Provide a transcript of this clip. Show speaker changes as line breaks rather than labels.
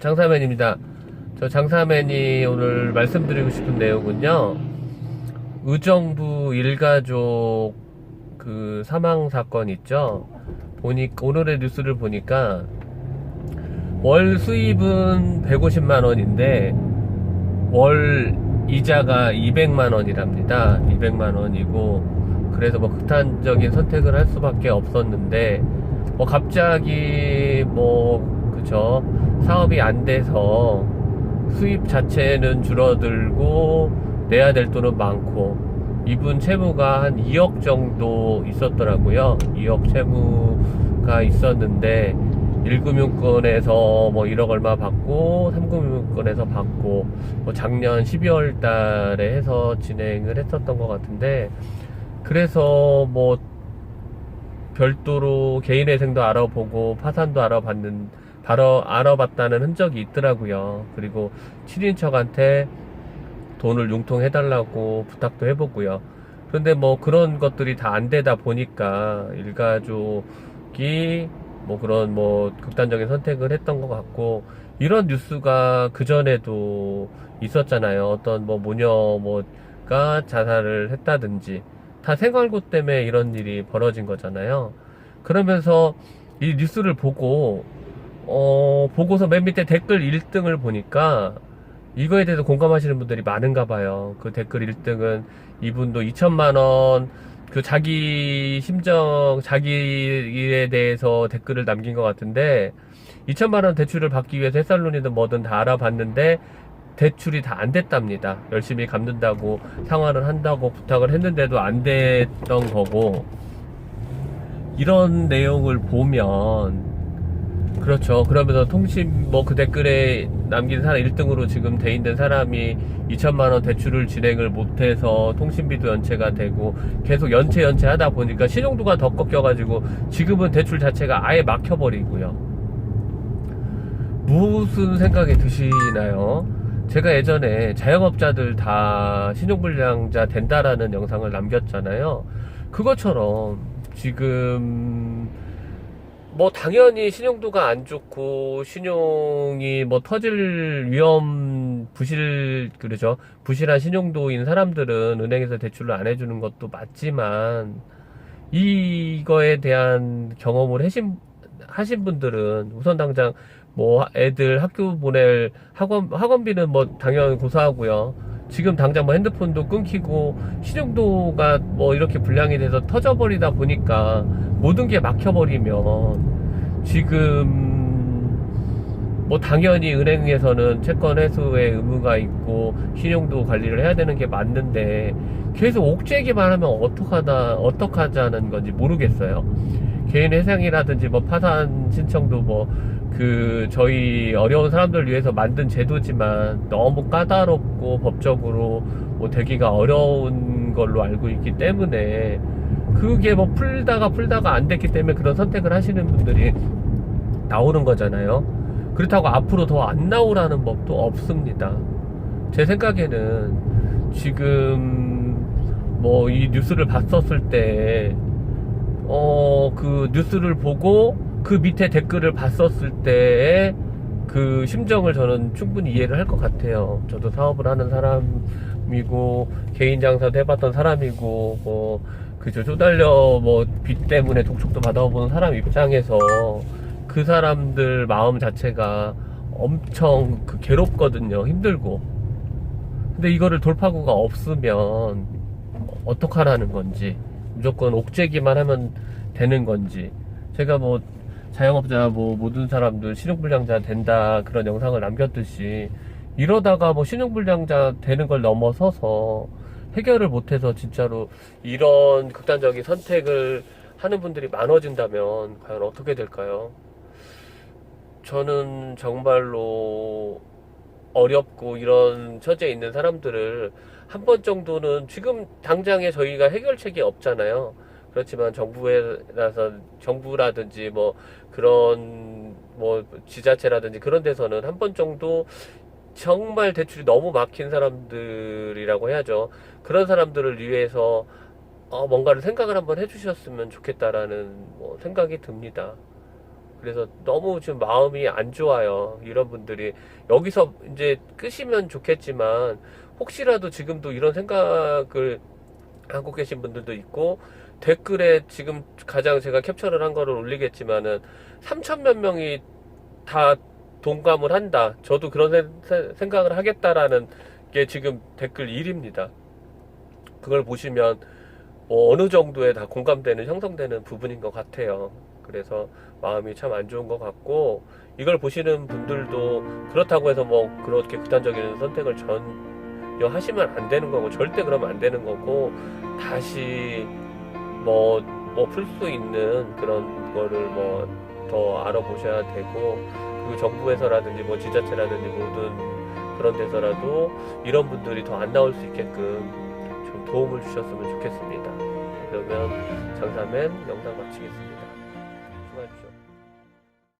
장사맨입니다. 저 장사맨이 오늘 말씀드리고 싶은 내용은요. 의정부 일가족 그 사망 사건 있죠. 보니 오늘의 뉴스를 보니까 월 수입은 150만 원인데 월 이자가 200만 원이랍니다. 200만 원이고 그래서 뭐 극단적인 선택을 할 수밖에 없었는데 뭐 갑자기 뭐 그죠 사업이 안 돼서 수입 자체는 줄어들고 내야 될 돈은 많고 이분 채무가 한 2억 정도 있었더라고요. 2억 채무가 있었는데 1금융권에서 뭐 1억 얼마 받고 3금융권에서 받고 뭐 작년 12월 달에 해서 진행을 했었던 것 같은데 그래서 뭐 별도로 개인회생도 알아보고 파산도 알아봤는 바로 알아봤다는 흔적이 있더라고요. 그리고 친인척한테 돈을 융통해달라고 부탁도 해보고요. 그런데 뭐 그런 것들이 다 안 되다 보니까 일가족이 뭐 그런 뭐 극단적인 선택을 했던 것 같고 이런 뉴스가 그 전에도 있었잖아요. 어떤 뭐 모녀 뭐가 자살을 했다든지 다 생활고 때문에 이런 일이 벌어진 거잖아요. 그러면서 이 뉴스를 보고 어 보고서 맨 밑에 댓글 1등을 보니까 이거에 대해서 공감하시는 분들이 많은가 봐요. 그 댓글 1등은 이분도 2천만 원, 그 자기 심정, 자기 일에 대해서 댓글을 남긴 것 같은데, 2천만 원 대출을 받기 위해서 햇살론이든 뭐든 다 알아봤는데, 대출이 다 안 됐답니다. 열심히 갚는다고, 상환을 한다고 부탁을 했는데도 안 됐던 거고, 이런 내용을 보면, 그렇죠. 그러면서 통신 뭐 그 댓글에 남긴 사람 1등으로 지금 돼 있는 사람이 2천만 원 대출을 진행을 못해서 통신비도 연체가 되고 계속 연체 연체 하다 보니까 신용도가 더 꺾여가지고 지금은 대출 자체가 아예 막혀버리고요. 무슨 생각이 드시나요? 제가 예전에 자영업자들 다 신용불량자 된다라는 영상을 남겼잖아요. 그것처럼 지금 뭐 당연히 신용도가 안 좋고 신용이 뭐 터질 위험 부실 그러죠 부실한 신용도인 사람들은 은행에서 대출을 안 해주는 것도 맞지만 이거에 대한 경험을 하신 하신 분들은 우선 당장 뭐 애들 학교 보낼 학원 학원비는 뭐 당연 고사하고요. 지금 당장 뭐 핸드폰도 끊기고 신용도가 뭐 이렇게 불량이 돼서 터져버리다 보니까 모든 게 막혀버리면 지금 뭐 당연히 은행에서는 채권 회수의 의무가 있고 신용도 관리를 해야 되는 게 맞는데 계속 옥죄기만 하면 어떡하다 어떡하자는 건지 모르겠어요. 개인 회생이라든지 뭐 파산 신청도 뭐 그 저희 어려운 사람들 위해서 만든 제도지만 너무 까다롭고 법적으로 뭐 되기가 어려운 걸로 알고 있기 때문에 그게 뭐 풀다가 풀다가 안 됐기 때문에 그런 선택을 하시는 분들이 나오는 거잖아요. 그렇다고 앞으로 더 안 나오라는 법도 없습니다. 제 생각에는 지금 뭐 이 뉴스를 봤었을 때, 어, 그 뉴스를 보고 그 밑에 댓글을 봤었을 때의 그 심정을 저는 충분히 이해를 할 것 같아요. 저도 사업을 하는 사람이고, 개인 장사도 해봤던 사람이고, 뭐, 그저 쪼달려 뭐 빚 때문에 독촉도 받아보는 사람 입장에서 그 사람들 마음 자체가 엄청 그 괴롭거든요. 힘들고. 근데 이거를 돌파구가 없으면 어떡하라는 건지 무조건 옥죄기만 하면 되는 건지 제가 뭐 자영업자 뭐 모든 사람들 신용불량자 된다 그런 영상을 남겼듯이 이러다가 뭐 신용불량자 되는 걸 넘어서서 해결을 못해서 진짜로 이런 극단적인 선택을 하는 분들이 많아진다면 과연 어떻게 될까요? 저는 정말로 어렵고 이런 처지에 있는 사람들을 한 번 정도는 지금 당장에 저희가 해결책이 없잖아요. 그렇지만 정부에라서 정부라든지 뭐 그런 뭐 지자체라든지 그런 데서는 한 번 정도 정말 대출이 너무 막힌 사람들이라고 해야죠. 그런 사람들을 위해서 어, 뭔가를 생각을 한번 해주셨으면 좋겠다라는 뭐 생각이 듭니다. 그래서 너무 지금 마음이 안 좋아요. 이런 분들이 여기서 이제 끄시면 좋겠지만 혹시라도 지금도 이런 생각을 하고 계신 분들도 있고 댓글에 지금 가장 제가 캡처를 한 거를 올리겠지만은 3천 몇 명이 다 동감을 한다. 저도 그런 생각을 하겠다라는 게 지금 댓글 1입니다. 그걸 보시면 뭐 어느 정도에 다 공감되는 형성되는 부분인 것 같아요. 그래서 마음이 참 안 좋은 것 같고 이걸 보시는 분들도 그렇다고 해서 뭐 그렇게 극단적인 선택을 전혀 하시면 안 되는 거고 절대 그러면 안 되는 거고 다시 뭐뭐풀 수 있는 그런 거를 뭐 더 알아보셔야 되고 그리고 정부에서라든지 뭐 지자체라든지 모든 그런 데서라도 이런 분들이 더 안 나올 수 있게끔 좀 도움을 주셨으면 좋겠습니다. 그러면 장사맨 영상 마치겠습니다.